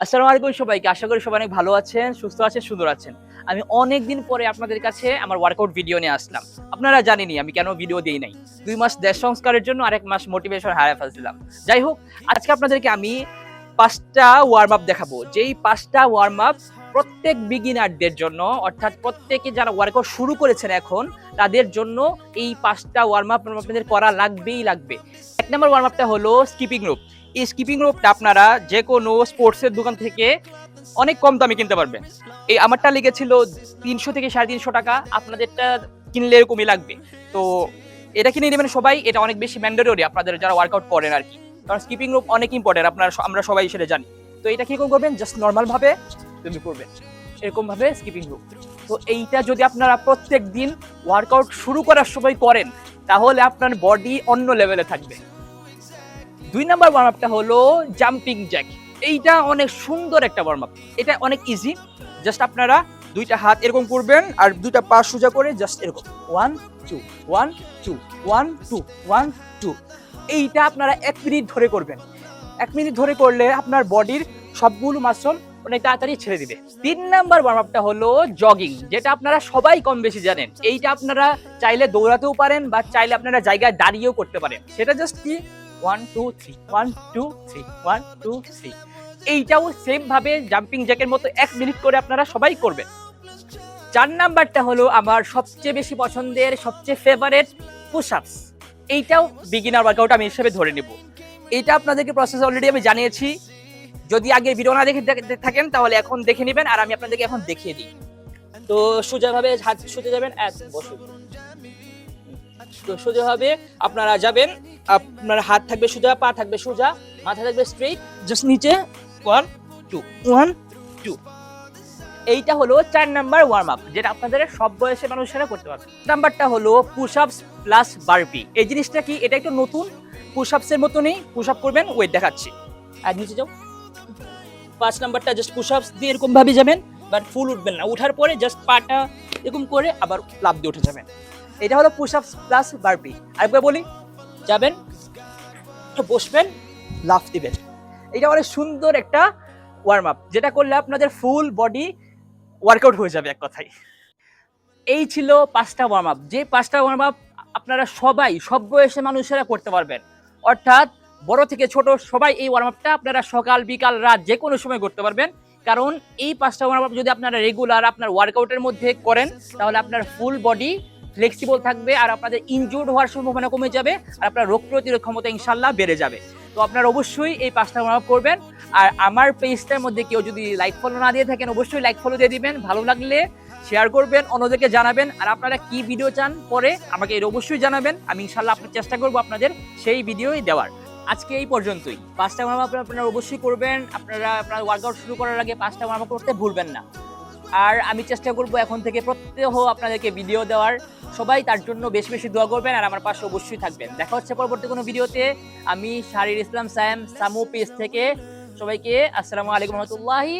আসসালামু আলাইকুম সবাইকে, আশা করি সবাই অনেক ভালো আছেন, সুস্থ আছেন, সুন্দর আছেন। আমি অনেক দিন পরে আপনাদের কাছে আমার ওয়ার্কআউট ভিডিও নিয়ে আসলাম। আপনারা জানেনই, আমি কেন ভিডিও দিই নাই। দুই মাস দেশ সংস্কারের জন্য আরেক মাস মোটিভেশন হারায় ফেলছিলাম। যাই হোক, আজকে আপনাদেরকে আমি পাঁচটা ওয়ার্ম আপ দেখাবো। যেই পাঁচটা ওয়ার্ম আপ প্রত্যেক বিগিনারদের জন্য, অর্থাৎ প্রত্যেকে যারা ওয়ার্কআউট শুরু করেছেন এখন, তাদের জন্য এই পাঁচটা ওয়ার্ম আপ আপনাদের করা লাগবেই লাগবে। এক নম্বর ওয়ার্ম আপটা হলো স্কিপিং রোপ এই স্কিপিং রোপটা আপনারা যে কোনো স্পোর্টসের দোকান থেকে অনেক কম দামে কিনতে পারবেন। এই আমারটা লেগেছিল তিনশো থেকে সাড়ে তিনশো টাকা, আপনাদেরটা কিনলে এরকমই লাগবে। তো এটা কিনে নেবেন সবাই, এটা অনেক বেশি ম্যান্ডেটরি আপনাদের যারা ওয়ার্কআউট করেন আর কি। কারণ স্কিপিং রোপ অনেক ইম্পর্টেন্ট আপনারা আমরা সবাই সেটা জানি। তো এটা কি করবেন? জাস্ট নর্মালভাবে তুমি করবেন এরকম ভাবে স্কিপিং রোপ তো এইটা যদি আপনারা প্রত্যেক দিন ওয়ার্কআউট শুরু করার সময় করেন, তাহলে আপনার বডি অন্য লেভেলে থাকবে। দুই নাম্বার ওয়ার্ম আপটা হলো জাম্পিং জ্যাক এইটা অনেক সুন্দর একটা ওয়ার্ম আপ এটা অনেক ইজি জাস্ট আপনারা দুইটা হাত এরকম করবেন আর দুইটা পা সোজা করে জাস্ট এরকম। One two one two one two one two এইটা আপনারা এক মিনিট ধরে করবেন। এক মিনিট ধরে করলে আপনার বডির সবগুলো মাসল অনেক তাড়াতাড়ি ছেড়ে দিবে। তিন নাম্বার ওয়ার্ম আপটা হলো জগিং যেটা আপনারা সবাই কম বেশি জানেন। এইটা আপনারা চাইলে দৌড়াতেও পারেন বা চাইলে আপনারা জায়গায় দাঁড়িয়েও করতে পারেন। সেটা জাস্ট কি? One two three one two three one two three এইটাও সেম ভাবে জাম্পিং জ্যাকের মতো এক মিনিট করে আপনারা সবাই করবেন। চার নাম্বারটা হলো আমার সবচেয়ে বেশি পছন্দের, সবচেয়ে ফেভারেট পুশ আপস এইটাও বিগিনার ওয়ার্কআউট আমি হিসেবে ধরে নেব। এইটা আপনাদেরকে প্রসেস অলরেডি আমি জানিয়েছি। যদি আগে ভিডিও না দেখে থাকেন তাহলে এখন দেখে নেবেন আর আমি আপনাদেরকে এখন দেখিয়ে দিই। তো সোজাভাবে হাত সোজা যাবেন বসুন। তো সোজাভাবে আপনারা যাবেন। আপনার হাত থাকবে সোজা, পা থাকবে সোজা, মাথা থাকবে স্ট্রেইট জাস্ট নিচে ওয়ান টু ওয়ান টু এইটা হলো চার নাম্বার ওয়ার্ম আপ যেটা আপনাদের সব বয়সের মানুষেরা করতে পারবে। নাম্বারটা হলো পুশ আপস প্লাস বারপি এই জিনিসটা কি? এটা একটু নতুন। পুশ আপস এর মতনই পুশ আপ করবেন ওয়েট দেখাচ্ছি। আর নিচে যাও। পাঁচ নাম্বারটা জাস্ট পুশ আপস দিয়ে এরকম ভাবে যাবেন বাট ফুল উঠবেন না। উঠার পরে জাস্ট পাটা এরকম করে আবার লাভ দিয়ে উঠে যাবেন। এটা হলো পুশ আপস প্লাস বারপি আরেকবার বলি যাবেন, বসবেন, লাফ দিবেন। এটা অনেক সুন্দর একটা ওয়ার্ম আপ যেটা করলে আপনাদের ফুল বডি ওয়ার্কআউট হয়ে যাবে এক কথায়। এই ছিল পাঁচটা ওয়ার্ম আপ যে পাঁচটা ওয়ার্ম আপ আপনারা সবাই, সব বয়সের মানুষেরা করতে পারবেন। অর্থাৎ বড় থেকে ছোট সবাই এই ওয়ার্ম আপটা আপনারা সকাল, বিকাল, রাত যে কোনো সময় করতে পারবেন। কারণ এই পাঁচটা ওয়ার্ম আপ যদি আপনারা রেগুলার আপনার ওয়ার্কআউটের মধ্যে করেন, তাহলে আপনার ফুল বডি ফ্লেক্সিবল থাকবে আর আপনাদের ইনজুর্ড হওয়ার সম্ভাবনা কমে যাবে আর আপনার রোগ প্রতিরোধ ক্ষমতা ইনশাল্লাহ বেড়ে যাবে। তো আপনারা অবশ্যই এই পাঁচটা ওয়ার্ম করবেন। আর আমার পেজটার মধ্যে কেউ যদি লাইক ফলো না দিয়ে থাকেন, অবশ্যই লাইক ফলো দিয়ে দিবেন। ভালো লাগলে শেয়ার করবেন, অন্যদেরকে জানাবেন। আর আপনারা কি ভিডিও চান পরে, আমাকে এর অবশ্যই জানাবেন। আমি ইনশাল্লাহ আপনার চেষ্টা করব আপনাদের সেই ভিডিওই দেওয়ার। আজকে এই পর্যন্তই। পাঁচটা ওয়ার্ম আপনারা অবশ্যই করবেন। আপনারা আপনার ওয়ার্কআউট শুরু করার আগে পাঁচটা ওয়ার্ম করতে ভুলবেন না। আর আমি চেষ্টা করব এখন থেকে প্রত্যেক আপনাদেরকে ভিডিও দেওয়ার। সবাই তার জন্য বেশি বেশি দোয়া করবেন আর আমার পাশে অবশ্যই থাকবেন। দেখা হচ্ছে পরবর্তী কোনো ভিডিওতে। আমি শারির ইসলাম সায়াম, সামু পেজ থেকে সবাইকে আসসালামু আলাইকুম রহমতুল্লাহি